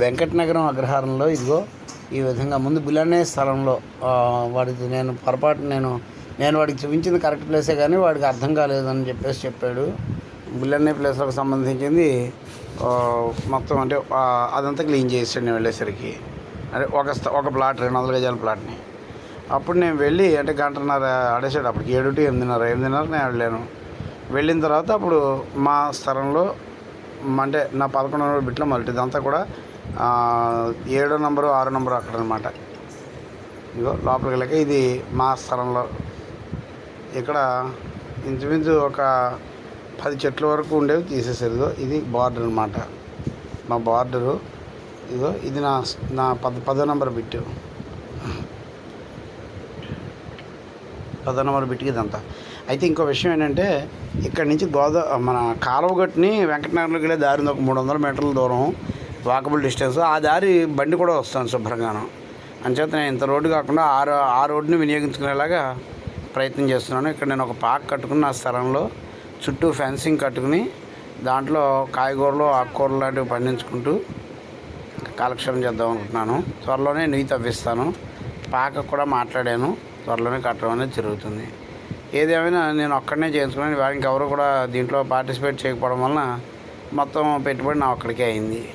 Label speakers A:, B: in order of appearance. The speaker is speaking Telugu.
A: వెంకటనగరం అగ్రహారంలో ఇదిగో ఈ విధంగా ముందు బిలనే స్థలంలో వాడికి నేను పొరపాటు నేను నేను వాడికి చూపించింది కరెక్ట్ ప్లేసే కానీ వాడికి అర్థం కాలేదని చెప్పేసి చెప్పాడు. బిల్లనే ప్లేస్లకు సంబంధించింది మొత్తం అంటే అదంతా క్లీన్ చేసాడు నేను వెళ్ళేసరికి. అంటే ఒక స్థ- ఒక ప్లాట్ రెండు వందల గజాల ప్లాట్ని. అప్పుడు నేను వెళ్ళి అంటే గంటన్నర ఆడేసాడు అప్పటికి ఏడు టు ఎనిమిదిన్నర ఎనిమిదిన్నర నేను వెళ్ళాను వెళ్ళిన తర్వాత అప్పుడు మా స్థలంలో అంటే నా పదకొండు బిట్లో మొదటి కూడా ఏడో నంబరు ఆరో నంబరు అక్కడ అనమాట ఇగో లోపలికి వెళ్ళాక ఇది మా స్థలంలో. ఇక్కడ ఇంచుమించు ఒక పది చెట్ల వరకు ఉండేవి తీసేసారు ఇదిగో ఇది బార్డర్ అనమాట. మా బార్డరు. ఇదిగో ఇది నా నా పద పదో నంబర్ బిట్టు. పదో నంబర్ బిట్కి ఇదంతా. అయితే ఇంకో విషయం ఏంటంటే ఇక్కడ నుంచి గోదా మన కాలువగట్టుని వెంకటనగర్లోకి వెళ్ళే దారి ఉంది. ఒక మూడు వందల మీటర్ల దూరం. Walkable distance. ఆ దారి బండి కూడా వస్తాను శుభ్రంగాను. అంచేత నేను ఇంత రోడ్డు కాకుండా ఆ ఆ రోడ్డుని వినియోగించుకునేలాగా ప్రయత్నం చేస్తున్నాను. ఇక్కడ నేను ఒక పార్క్ కట్టుకుని నా స్థలంలో చుట్టూ ఫెన్సింగ్ కట్టుకుని దాంట్లో కాయగూరలు ఆకుకూరలు లాంటివి పండించుకుంటూ కాలక్షేపం చేద్దాం అనుకుంటున్నాను. త్వరలోనే నెయ్యి తవ్విస్తాను. పాక కూడా మాట్లాడాను. త్వరలోనే కట్టడం అనేది జరుగుతుంది. ఏదేమైనా నేను ఒక్కడనే చేయించుకున్నాను. వారికి ఎవరు కూడా దీంట్లో పార్టిసిపేట్ చేయకపోవడం వలన మొత్తం పెట్టుబడి నా ఒక్కడికే అయింది.